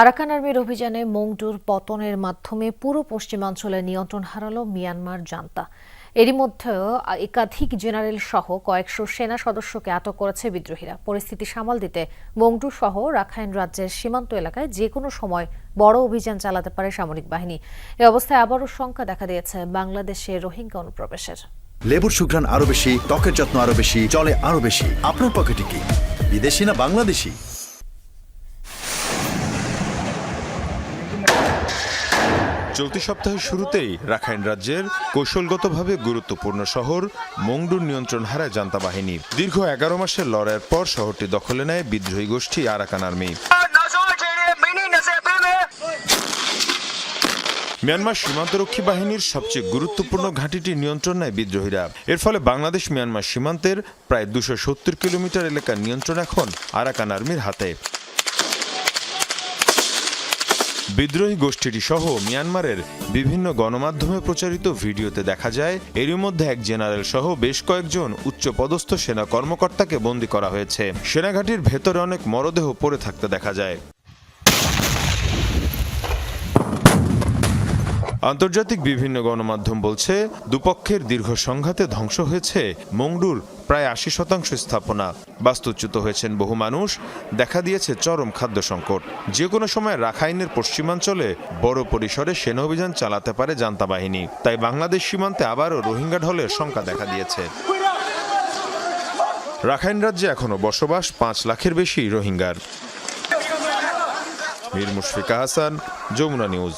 Arakan আর্মির অভিযানে মংডুর পতনের মাধ্যমে পুরো পশ্চিমাঞ্চলে নিয়ন্ত্রণ হারালো মিয়ানমার জান্তা। এরই মধ্যেও একাধিক জেনারেল সহ কয়েকশো সেনা সদস্যকে আটক করেছে বিদ্রোহীরা। পরিস্থিতি সামাল দিতে মংডু সহ রাখাইন রাজ্যের সীমান্ত এলাকায় যে কোনো সময় বড় অভিযান চালাতে পারে সামরিক বাহিনী। এ অবস্থায় আবারও শঙ্কা দেখা দিয়েছে বাংলাদেশে রোহিঙ্গা অনুপ্রবেশের। লেবুর সুঘ্রাণ আরও বেশি, ত্বকের যত্ন আরও বেশি চলে আরও বেশি। আপনার পকেটে কি বিদেশি না বাংলাদেশি? চলতি সপ্তাহের শুরুতেই রাখাইন রাজ্যের কৌশলগতভাবে গুরুত্বপূর্ণ শহর মংডুর নিয়ন্ত্রণ হারায় জান্তা বাহিনী দীর্ঘ এগারো মাসের লড়াইয়ের পর শহরটি দখলে নেয় বিদ্রোহী গোষ্ঠী আরাকান আর্মি। মিয়ানমার সীমান্তরক্ষী বাহিনীর সবচেয়ে গুরুত্বপূর্ণ ঘাঁটিটি নিয়ন্ত্রণ নেয় বিদ্রোহীরা। এর ফলে বাংলাদেশ মিয়ানমার সীমান্তের প্রায় দুশো কিলোমিটার এলাকার নিয়ন্ত্রণ এখন আরাকান আর্মির হাতে। বিদ্রোহী গোষ্ঠীটি সহ মিয়ানমারের বিভিন্ন গণমাধ্যমে প্রচারিত ভিডিওতে দেখা যায়, এরই মধ্যে এক জেনারেল সহ বেশ কয়েকজন উচ্চপদস্থ সেনা কর্মকর্তাকে বন্দী করা হয়েছে। সেনাঘাটির ভেতরে অনেক মরদেহ পড়ে থাকতে দেখা যায়। আন্তর্জাতিক বিভিন্ন গণমাধ্যম বলছে, দুপক্ষের দীর্ঘ সংঘাতে ধ্বংস হয়েছে মংডুর প্রায় আশি শতাংশ স্থাপনা। বাস্তুচ্যুত হয়েছেন বহু মানুষ, দেখা দিয়েছে চরম খাদ্য সংকট। যে কোনো সময় রাখাইনের পশ্চিমাঞ্চলে বড় পরিসরে সেনা অভিযান চালাতে পারে জান্তা বাহিনী। তাই বাংলাদেশ সীমান্তে আবারও রোহিঙ্গা ঢলের শঙ্কা দেখা দিয়েছে। রাখাইন রাজ্যে এখনও বসবাস পাঁচ লাখের বেশি রোহিঙ্গার। মীর মুশফিকা হাসান, যমুনা নিউজ।